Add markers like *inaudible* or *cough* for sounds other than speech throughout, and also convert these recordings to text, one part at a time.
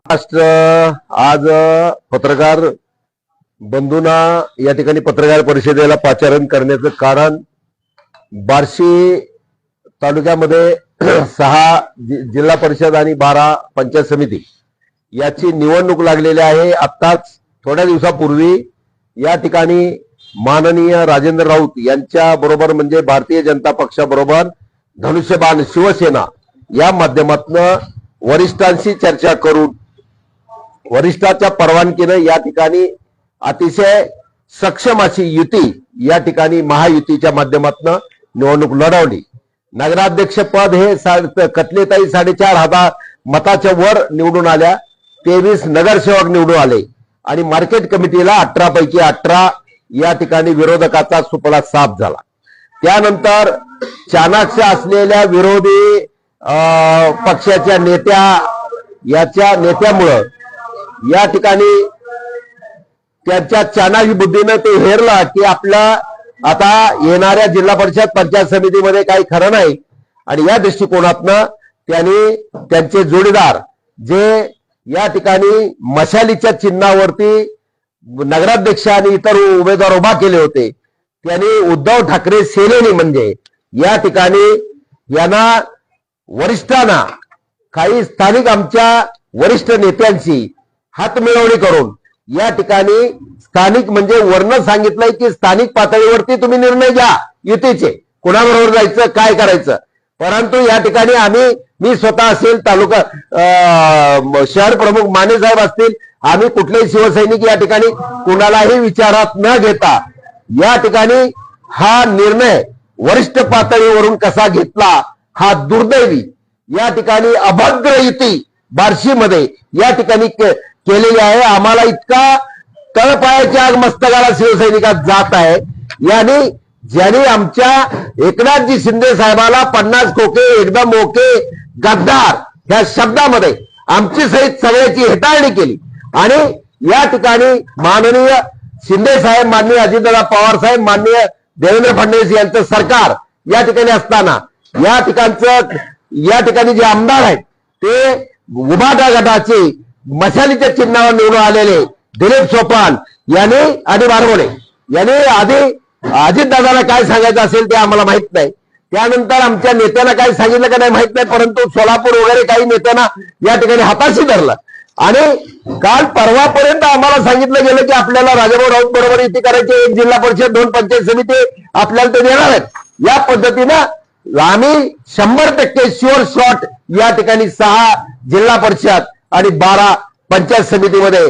महाराष्ट्र आज पत्रकार बंधूंना या ठिकाणी पत्रकार परिषदेला पाचारण करण्याचं कारण बार्शी तालुक्यामध्ये *clears throat* सहा जिल्हा परिषद आणि बारा पंचायत समिती याची निवडणूक लागलेली आहे. आत्ताच थोड्या दिवसापूर्वी या ठिकाणी माननीय राजेंद्र राऊत यांच्या बरोबर म्हणजे भारतीय जनता पक्षाबरोबर धनुष्यबाण शिवसेना या माध्यमातून वरिष्ठांशी चर्चा करून वरिष्ठाच्या परवानगीनं या ठिकाणी अतिशय सक्षम अशी युती या ठिकाणी महायुतीच्या माध्यमातून निवडणूक लढवली. नगराध्यक्ष पद हे सा- कतलेताई साडेचार हजार मताच्या वर निवडून आल्या. तेवीस नगरसेवक निवडून आले. आणि मार्केट कमिटीला अठरा पैकी अठरा या ठिकाणी विरोधकाचा सुपळा साफ झाला. त्यानंतर चाणाक्ष असलेल्या विरोधी अं, पक्षाच्या नेत्या याच्या नेत्यामुळं या ठिकाणी त्यांच्या चाणाक्षी बुद्धीनं ते हेरला की आपल्या आता येणाऱ्या जिल्हा परिषद पंचायत समितीमध्ये काही खरं नाही. आणि या दृष्टिकोनातनं त्यांनी त्यांचे जोडीदार जे या ठिकाणी मशालीच्या चिन्हावरती नगराध्यक्ष आणि इतर उमेदवार उभा केले होते त्यांनी उद्धव ठाकरे सेनेनी म्हणजे या ठिकाणी यांना वरिष्ठांना काही स्थानिक आमच्या वरिष्ठ नेत्यांशी हात मिळवणी करून. या ठिकाणी स्थानिक म्हणजे वर्ण सांगितलंय की स्थानिक पातळीवरती तुम्ही निर्णय घ्या युतीचे. कुणाबरोबर जायचं काय करायचं? परंतु या ठिकाणी आम्ही मी स्वतः असेल तालुका अं, शहर प्रमुख माने साहेब असतील आम्ही कुठलेही शिवसैनिक या ठिकाणी कुणालाही विचारात न घेता या ठिकाणी हा निर्णय वरिष्ठ पातळीवरून कसा घेतला हा दुर्दैवी या ठिकाणी अभद्र युती बार्शीमध्ये या ठिकाणी केलेली आहे. आम्हाला इतका तळपायाची आग मस्तकाला शिवसैनिकात जात आहे. यांनी ज्यांनी आमच्या एकनाथजी शिंदे साहेबाला पन्नास खोके एकदम ओके गद्दार ह्या शब्दामध्ये आमची सहित सगळ्याची हेटाळणी केली. आणि या ठिकाणी माननीय शिंदे साहेब माननीय अजितदादा पवार साहेब माननीय देवेंद्र फडणवीस यांचं सरकार या ठिकाणी असताना या ठिकाणचं या ठिकाणी जे आमदार आहेत ते उभाटा गटाचे मशालीच्या चिन्हावर निवडून आलेले दिलीप सोपान यांनी आणि बारगोडे यांनी आधी अजितदादाला काय सांगायचं असेल ते आम्हाला माहीत नाही. त्यानंतर आमच्या नेत्यांना काय सांगितलं का नाही माहीत नाही परंतु सोलापूर वगैरे काही नेत्यांना या ठिकाणी हाताशी धरलं. आणि काल परवापर्यंत आम्हाला सांगितलं गेलं की आपल्याला राजाभाऊ राऊत बरोबर युती करायची एक जिल्हा परिषद दोन पंचायत समिती आपल्याला ते देणार आहेत. या पद्धतीनं आम्ही शंभर टक्के शुअर शॉट या ठिकाणी सहा जिल्हा परिषद आणि बारा पंचायत समितीमध्ये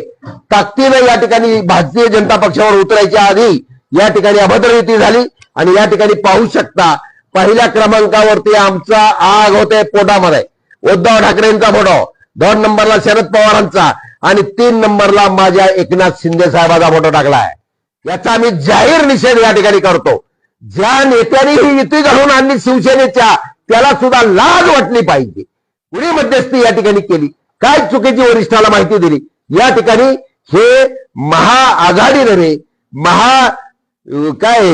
ताकदीनं या ठिकाणी भारतीय जनता पक्षावर उतरायच्या आधी या ठिकाणी अभद्र युती झाली आणि या ठिकाणी पाहू शकता पहिल्या क्रमांकावरती आमचा आग होते पोटामध्ये. उद्धव ठाकरेंचा फोटो. दोन नंबरला शरद पवारांचा आणि तीन नंबरला माझ्या एकनाथ शिंदे साहेबाचा फोटो टाकला आहे याचा आम्ही जाहीर निषेध या ठिकाणी करतो. ज्या नेत्यांनी ही युती घालून आणली शिवसेनेच्या त्याला सुद्धा लाज वाटली पाहिजे. कुणी मध्यस्थी या ठिकाणी केली? काय चुकीची वरिष्ठाला माहिती दिली? या ठिकाणी हे महाआघाडी नव्हे महा काय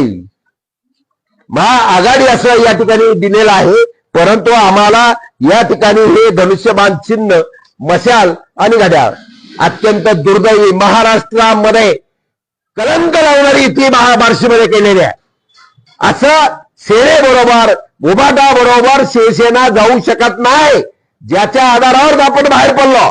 महाआघाडी असं या ठिकाणी दिलेलं आहे. परंतु आम्हाला या ठिकाणी हे धनुष्यबाण चिन्ह मशाल आणि घड्याळ अत्यंत दुर्दैवी महाराष्ट्रामध्ये कलंक लावणारी ती महाबारशीमध्ये केलेली आहे. असं सेनेबरोबर उभाटा बरोबर शिवसेना जाऊ शकत नाही. ज्याच्या आधारावर आपण बाहेर पडलो.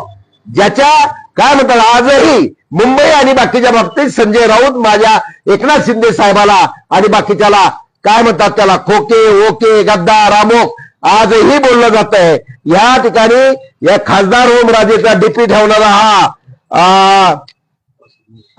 ज्याच्या काय म्हणतात आजही मुंबई आणि बाकीच्या बाबतीत संजय राऊत माझ्या एकनाथ शिंदे साहेबाला आणि बाकीच्याला काय म्हणतात त्याला खोके ओके गद्दा रामोक आजही बोललं जात आहे या ठिकाणी या खासदार ओमराजेचा डीपी ठेवणारा हा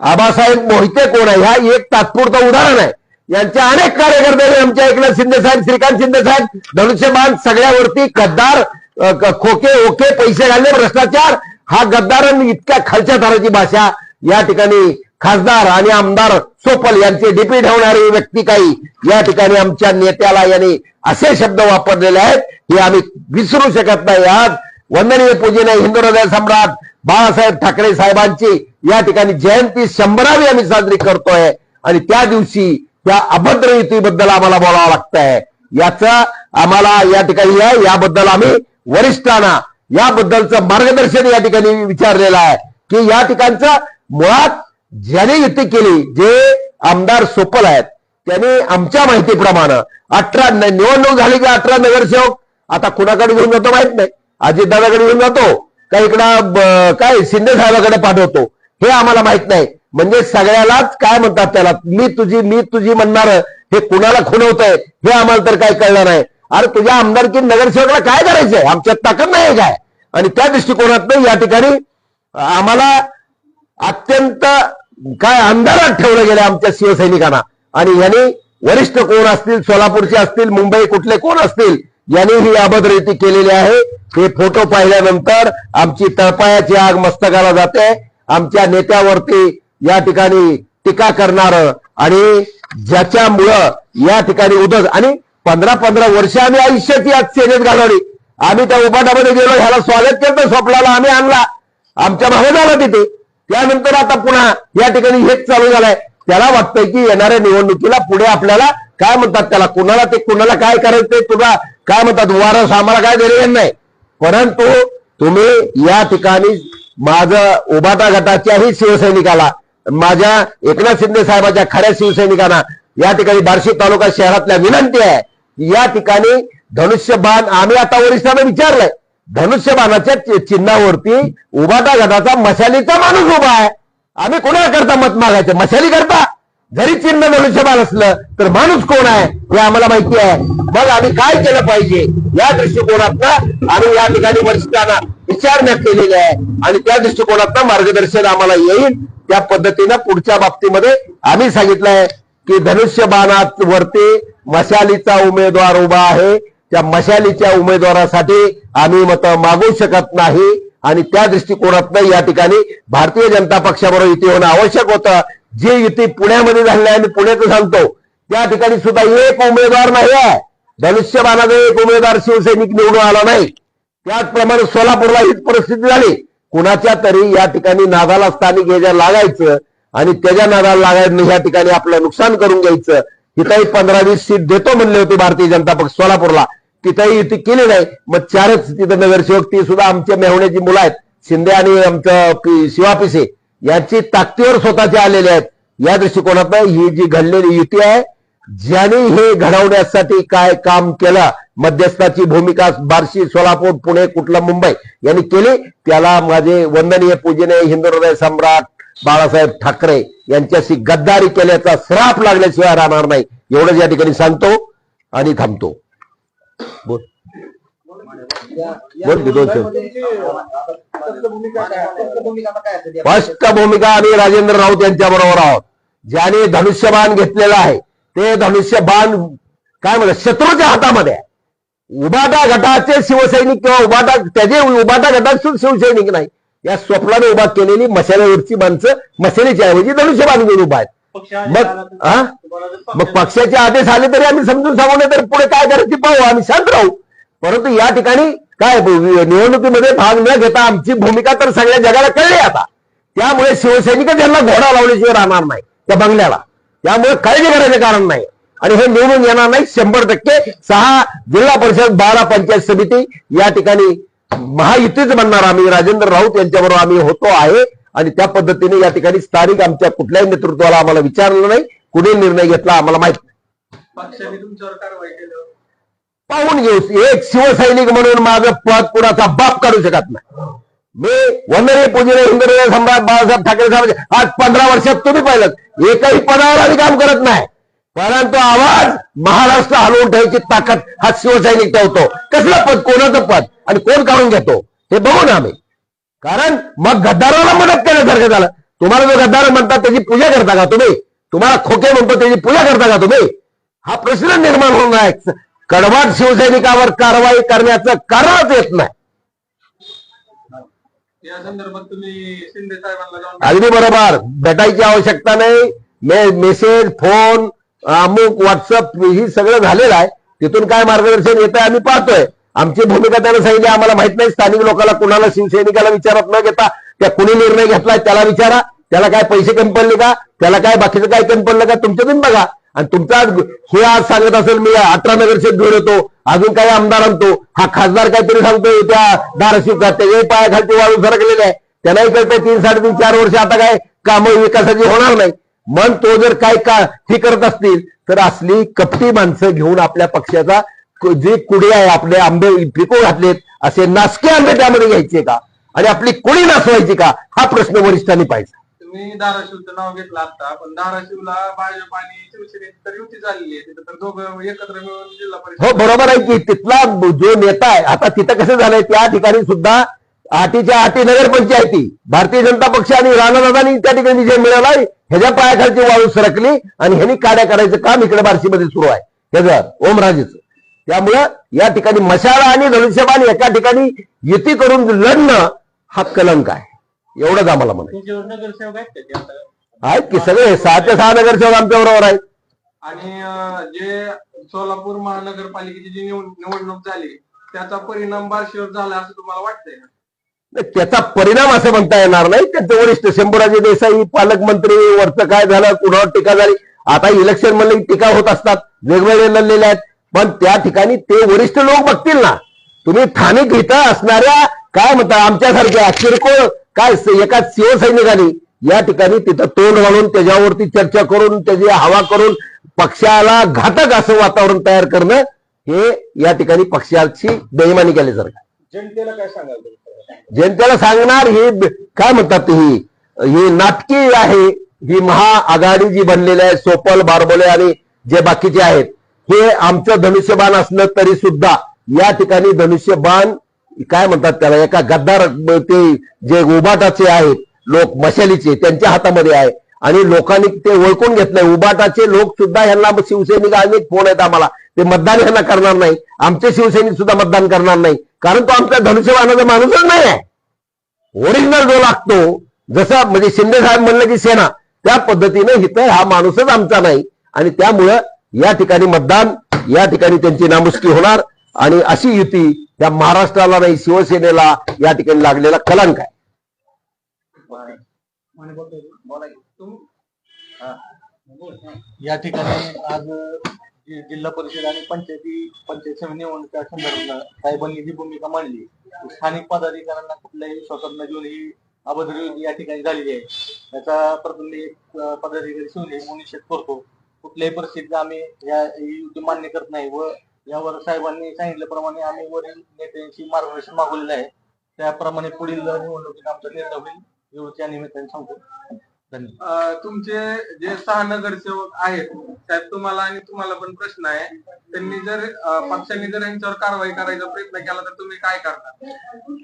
आबासाहेब मोहिते कोण आहे? ह्या एक तात्पुरतं उदाहरण आहे. यांचे अनेक कार्यकर्ते आमच्या एकनाथ शिंदे साहेब श्रीकांत शिंदे साहेब धनुष्यबाण सगळ्यावरती गद्दार खोके ओके पैसे घालणे भ्रष्टाचार हा गद्दारांनी इतक्या खालच्या थराची भाषा या ठिकाणी खासदार आणि आमदार सोपल यांचे डिपी ठेवणारी व्यक्ती काही या ठिकाणी आमच्या नेत्याला यांनी असे शब्द वापरलेले आहेत हे आम्ही विसरू शकत नाही आज. वंदनीय पूजेने हिंदू हृदय सम्राट बाळासाहेब ठाकरे साहेबांची या ठिकाणी जयंती शंभरावी आम्ही साजरी करतोय आणि त्या दिवशी त्या अभद्र युतीबद्दल आम्हाला बोलावं लागतंय. याचा आम्हाला या ठिकाणी याबद्दल आम्ही वरिष्ठांना याबद्दलचं मार्गदर्शन या ठिकाणी विचारलेलं आहे की या ठिकाणचं मुळात ज्याने युती केली जे आमदार सोपल आहेत त्याने आमच्या माहितीप्रमाणे अठरा निवडणूक झाली की अठरा नगरसेवक? आता कुणाकडे घेऊन जातो माहीत नाही. अजितदादाकडे घेऊन जातो का इकडं काय शिंदे साहेबाकडे पाठवतो? हे आम्हाला माहीत नाही. म्हणजे सगळ्यालाच काय म्हणतात त्याला मी तुझी मी तुझी म्हणणार हे कुणाला खुणवतंय? हे आम्हाला तर काय कळलं नाही. अरे तुझ्या आमदारकी नगरसेवकला काय करायचंय? आमच्यात ताकद नाही काय? आणि त्या दृष्टिकोनातनं या ठिकाणी आम्हाला अत्यंत काय अंधारात ठेवलं गेलं आमच्या शिवसैनिकांना. आणि यांनी वरिष्ठ कोण असतील सोलापूरचे असतील मुंबई कुठले कोण असतील यांनी ही अभद्रती केलेली आहे. हे फोटो पाहिल्यानंतर आमची तळपायाची आग मस्तकाला जाते. आमच्या नेत्यावरती या ठिकाणी टीका करणार आणि ज्याच्यामुळं या ठिकाणी उदस आणि पंधरा पंधरा वर्ष आम्ही आयुष्याची आज सेनेत घालवली. आम्ही त्या उपाटामध्ये गेलो ह्याला स्वागत केलं स्वप्नाला आम्ही आणला. आमच्या भाऊ झाला तिथे. त्यानंतर आता पुन्हा या ठिकाणी हेच चालू झालंय. त्याला वाटतंय की येणाऱ्या निवडणुकीला पुढे आपल्याला काय म्हणतात त्याला? कुणाला ते कुणाला काय करायचं ते तुला काय म्हणतात? वारस आम्हाला काय दिलेलं नाही. परंतु तुम्ही या ठिकाणी माझं उभाटा गटाच्याही शिवसैनिकाला माझ्या एकनाथ शिंदे साहेबाच्या खऱ्या शिवसैनिकांना या ठिकाणी बार्शी तालुका शहरातल्या विनंती आहे. या ठिकाणी धनुष्यबाण आम्ही आता वरिष्ठांना विचारलंय. धनुष्यबाणाच्या चिन्हावरती उबाटा गटाचा मशालीचा माणूस उभा आहे. आम्ही कोणाला करता मत मागायचं? मशाली करता जरी चिन्ह धनुष्यबाण असलं तर माणूस कोण आहे? हे आम्हाला माहिती आहे. मग आम्ही काय केलं पाहिजे? या दृष्टिकोनातनं आम्ही या ठिकाणी वरिष्ठांना विचारण्यात केलेली आहे. आणि त्या दृष्टिकोनातनं मार्गदर्शन आम्हाला येईल. त्या पद्धतीनं पुढच्या बाबतीमध्ये आम्ही सांगितलंय. की धनुष्यबाणात वरती मशालीचा उमेदवार उभा आहे. त्या मशालीच्या उमेदवारासाठी आम्ही मतं मागू शकत नाही आणि त्या दृष्टिकोनातनं या ठिकाणी भारतीय जनता पक्षाबरोबर युती होणं आवश्यक होतं. जी युती पुण्यामध्ये झाली आहे मी पुण्याचं सांगतो. त्या ठिकाणी सुद्धा एक उमेदवार नाही आहे. धनुष्यबाणाचा एक उमेदवार शिवसैनिक निवडून आला नाही. त्याचप्रमाणे सोलापूरला हीच परिस्थिती झाली. कुणाच्या तरी या ठिकाणी नादाला स्थानिक याच्या लागायचं आणि त्याच्या नादाला लागायचं ह्या ठिकाणी आपलं नुकसान करून घ्यायचं. तिथंही पंधरा वीस सीट देतो म्हणले होते भारतीय जनता पक्ष सोलापूरला. तिथंही युती केली नाही. मग चारच तिथं नगरसेवक ती सुद्धा आमच्या मेहण्याची मुलं आहेत. शिंदे आणि आमचं शिवा पिसे. यांची ताकदीवर स्वतःचे आलेले आहेत. या दृष्टिकोनातनं ही जी घडलेली युती आहे ज्याने हे घडवण्यासाठी काय काम केलं मध्यस्थाची भूमिका बार्शी सोलापूर पुणे कुठलं मुंबई यांनी केली त्याला माझे वंदनीय पूजनीय हिंदू हृदय सम्राट बाळासाहेब ठाकरे यांच्याशी गद्दारी केल्याचा श्राप लागल्याशिवाय राहणार नाही. एवढंच या ठिकाणी सांगतो आणि थांबतो. बोल. बोल स्पष्ट भूमिका आम्ही राजेंद्र राऊत यांच्या बरोबर आहोत. ज्याने धनुष्यबाण घेतलेलं आहे ते धनुष्यबाण काय म्हणतात शत्रूच्या हातामध्ये आहे. उबाटा गटाचे शिवसैनिक किंवा उबाटा त्याचे उबाटा गटात शिवसैनिक नाही. या स्वप्नाने उभा केलेली मशाल्यावरची माणसं मशालीच्या ऐवजी धनुष्यबाण घेऊन उभा आहेत. मग हा? मग पक्षाचे आदेश आले तरी आम्ही समजून सांगू नये तर पुढे काय करायचं ते पाहू आम्ही शांत राहू. परंतु या ठिकाणी काय निवडणुकीमध्ये भाग न घेता आमची भूमिका तर सगळ्या जगाला कळली आता. त्यामुळे शिवसैनिकच यांना घोडा लावल्याशिवाय राहणार नाही त्या बंगल्याला. त्यामुळे काळजी करायचं कारण नाही. आणि हे निवडून येणार नाही शंभर टक्के. सहा जिल्हा परिषद बारा पंचायत समिती या ठिकाणी महायुतीच म्हणणार आम्ही. राजेंद्र राऊत यांच्याबरोबर आम्ही होतो आहे. आणि त्या पद्धतीने या ठिकाणी स्थानिक आमच्या कुठल्याही नेतृत्वाला आम्हाला विचारलं नाही. कुठे निर्णय घेतला आम्हाला माहीत नाही. पाहून घेऊ. एक शिवसैनिक म्हणून माझं पद कुणाचा बाप काढू शकत नाही. मी वंदनीय पूजनीय हिंदू सम्राट बाळासाहेब ठाकरे साहेब आज पंधरा वर्षात तुम्ही पाहिलं. एकही पदावर आम्ही काम करत नाही. परंतु आवाज महाराष्ट्र हलवून ठेवायची ताकद हा शिवसैनिक ठेवतो. कसलं पद? कोणाचं पद? आणि कोण काढून घेतो? हे बघू ना आम्ही. कारण मग गद्दाराला मदत केल्यासारखं झालं. तुम्हाला जो गद्दार म्हणतात त्याची पूजा करता का तुम्ही? तुम्हाला खोके म्हणतो त्याची पूजा करता का तुम्ही? हा प्रश्न निर्माण होणार आहे कडवाट शिवसैनिकावर कारवाई करण्याचं कारणच येत नाही. अगदी बरोबर. भेटायची आवश्यकता नाही. मे- मेसेज फोन अमुक व्हॉट्सअप ही सगळं झालेलं आहे. तिथून काय मार्गदर्शन येत आहे आम्ही पाहतोय. आमची भूमिका त्यानं सांगितली आम्हाला माहीत नाही स्थानिक लोकांना कुणाला शिवसैनिकाला विचारत न घेता त्या कुणी निर्णय घेतलाय त्याला विचारा. त्याला काय पैसे कमी पडले का? त्याला काय बाकीचं काय कमी पडलं का? तुमच्यातून बघा. आणि तुमचा हे आज सांगत असेल मी अठरा नगरचे घेऊन येतो. अजून काही आमदार आणतो. हा खासदार काहीतरी सांगतोय त्या धाराशिवचा. त्याच्याही पायाखालची वाळू सरकलेले आहे. त्यांनाही कळतंय तीन साडेतीन चार वर्ष आता काय कामं विकासाची होणार नाही. मग तो जर काय का हे करत असतील तर असली कपटी माणसं घेऊन आपल्या पक्षाचा जे कुडी आहे आपले आंबे पिको घातलेत असे नासके आंबे त्यामध्ये घ्यायचे का? आणि आपली कुणी नासवायची का? हा प्रश्न वरिष्ठांनी पाहिजे तुम्ही धाराशिवचं नाव घेतलं आता पण धाराशिवला भाजप आणि शिवसेनेची तर युती झालेली आहे. तिथं तर दोघं एकत्र मिळून जिल्हा हो परिषद बरोबर आहे की तिथला जो नेता आहे आता तिथं कसं झालंय त्या ठिकाणी सुद्धा आटीच्या आटी नगरपंचायती. भारतीय जनता पक्ष आणि राणादादांनी त्या ठिकाणी विजय मिळवलाय. ह्याच्या पायाखालची वाळू सरकली आणि ह्यांनी काड्या करायचं काम इकडे बार्शीमध्ये सुरू आहे. ह्याचं ओमराजेचं. त्यामुळं या ठिकाणी मशाला आणि धनुष्यबाण एका ठिकाणी युती करून लढणं हा कलंक आहे. एवढंच आम्हाला म्हणाय तुमच्यावर नगरसेवक आहेत का सगळे? सहा ते सहा नगरसेवक आमच्या बरोबर आहेत. आणि जे सोलापूर महानगरपालिकेची जी निवड- निवडणूक झाली त्याचा परिणाम बार्शीवर झाला असं तुम्हाला वाटतंय त्याचा परिणाम असं म्हणता येणार नाही. त्यांचे वरिष्ठ शंभूराजे देसाई पालकमंत्री वरचं काय झालं? कुणावर टीका झाली? आता इलेक्शनमध्ये टीका होत असतात. वेगवेगळे लढलेले आहेत. पण त्या ठिकाणी ते वरिष्ठ लोक बघतील ना. तुम्ही स्थानिक इथं असणाऱ्या काय म्हणता आमच्यासारख्या किरकोळ काय एका शिवसैनिकांनी या ठिकाणी तिथं तोंड घालून त्याच्यावरती चर्चा करून त्याची हवा करून पक्षाला घातक असं वातावरण तयार करणं हे या ठिकाणी पक्षाची बेईमानी केल्यासारखं जनतेला काय सांगाल जनतेला सांगणार ही काय म्हणतात ही ही नाटकी आहे. ही महाआघाडी जी बनलेली आहे सोपल बारबोले आणि जे बाकीचे आहेत हे आमचं धनुष्यबाण असलं तरी सुद्धा या ठिकाणी धनुष्यबाण काय म्हणतात त्याला एका गद्दार ते जे उबाटाचे आहेत लोक मशालीचे त्यांच्या हातामध्ये आहे. आणि लोकांनी ते ओळखून घेतलंय उबाटाचे लोक सुद्धा ह्यांना शिवसैनिक अनेक फोन आहेत आम्हाला? ते मतदान यांना करणार नाही. आमचे शिवसैनिक सुद्धा मतदान करणार नाही. कारण तो आमच्या धनुष्यबाणाचा माणूसच नाही आहे ओरिजिनल जो लागतो जसा म्हणजे शिंदे साहेब म्हणलं की सेना त्या पद्धतीने इथं हा माणूसच आमचा नाही. आणि त्यामुळं या ठिकाणी मतदान या ठिकाणी त्यांची नामुष्की होणार. आणि अशी युती त्या महाराष्ट्राला नाही शिवसेनेला या ठिकाणी लागलेला कलंक आहे. या ठिकाणी आज जिल्हा परिषद आणि पंचायती पंचायत समिती निवडणुकीच्या संदर्भात साहेबांनी जी भूमिका मांडली स्थानिक पदाधिकाऱ्यांना कुठल्याही स्वातंत्र्य देऊन ही अभद्र या ठिकाणी झालेली आहे. त्याचा प्रथम पदाधिकारी शिवले म्हणून निषेध करतो. कुठल्याही परिस्थितीत आम्ही या युद्ध युती मान्य करत नाही व यावर साहेबांनी सांगितल्याप्रमाणे आम्ही वरील नेत्यांशी मार्गदर्शन मागवलेलं आहे. त्याप्रमाणे पुढील निवडणुकीत आमचा निर्णय होईल एवढं त्या निमित्ताने सांगतो. तुमचे जे सहा नगरसेवक आहेत त्यात तुम्हाला आणि तुम्हाला पण प्रश्न आहे. त्यांनी जर पक्षांनी जर यांच्यावर कारवाई करायचा प्रयत्न केला तर तुम्ही काय करता?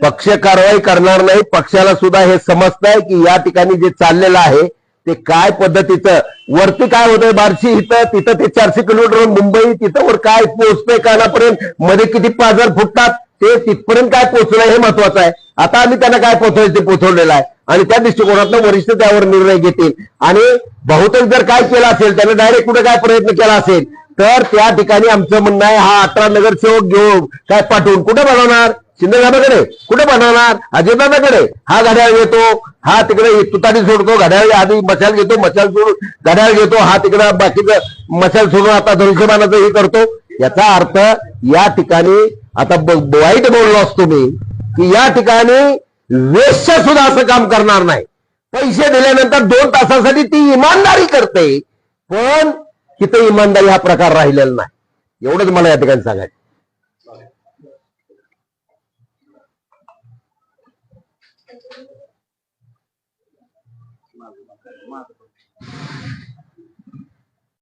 पक्ष कारवाई करणार नाही. पक्षाला सुद्धा हे समजतंय की या ठिकाणी जे चाललेलं आहे ते काय पद्धतीचं? वरती काय होतंय बार्शी इथं? तिथं ते चारशे किलोमीटर मुंबई तिथं वर काय पोहोचतंय कानापर्यंत? मध्ये किती पाझर फुटतात? ते तिथपर्यंत काय पोहोचलं हे महत्वाचं आहे. आता आम्ही त्यांना काय पोहोचवायचं ते पोहोचवलेलं आहे. आणि त्या दृष्टिकोनातनं वरिष्ठ त्यावर निर्णय घेतील. आणि बहुतेक जर काय केलं असेल त्याने डायरेक्ट कुठे काय प्रयत्न केला असेल तर त्या ठिकाणी आमचं म्हणणं आहे हा अठरा नगरसेवक घेऊन काय पाठवून कुठे बनवणार? शिंदेसाहेबाकडे कुठे बनवणार? अजितदादाकडे. हा घड्याळ घेतो. हा तिकडे तुतारी सोडतो घड्याळ आधी मशाल घेतो मशाल सोडून घड्याळ घेतो. हा तिकडे बाकीचं मशाल सोडून आता धनुष्यबाणाचं हे करतो. याचा अर्थ या ठिकाणी आता वाईट बोललो असतो मी की या ठिकाणी वेश्य सुद्धा असं काम करणार नाही. पैसे दिल्यानंतर दोन तासासाठी ती इमानदारी करते पण तिथे इमानदारी हा प्रकार राहिलेला नाही. एवढंच मला या ठिकाणी सांगायचं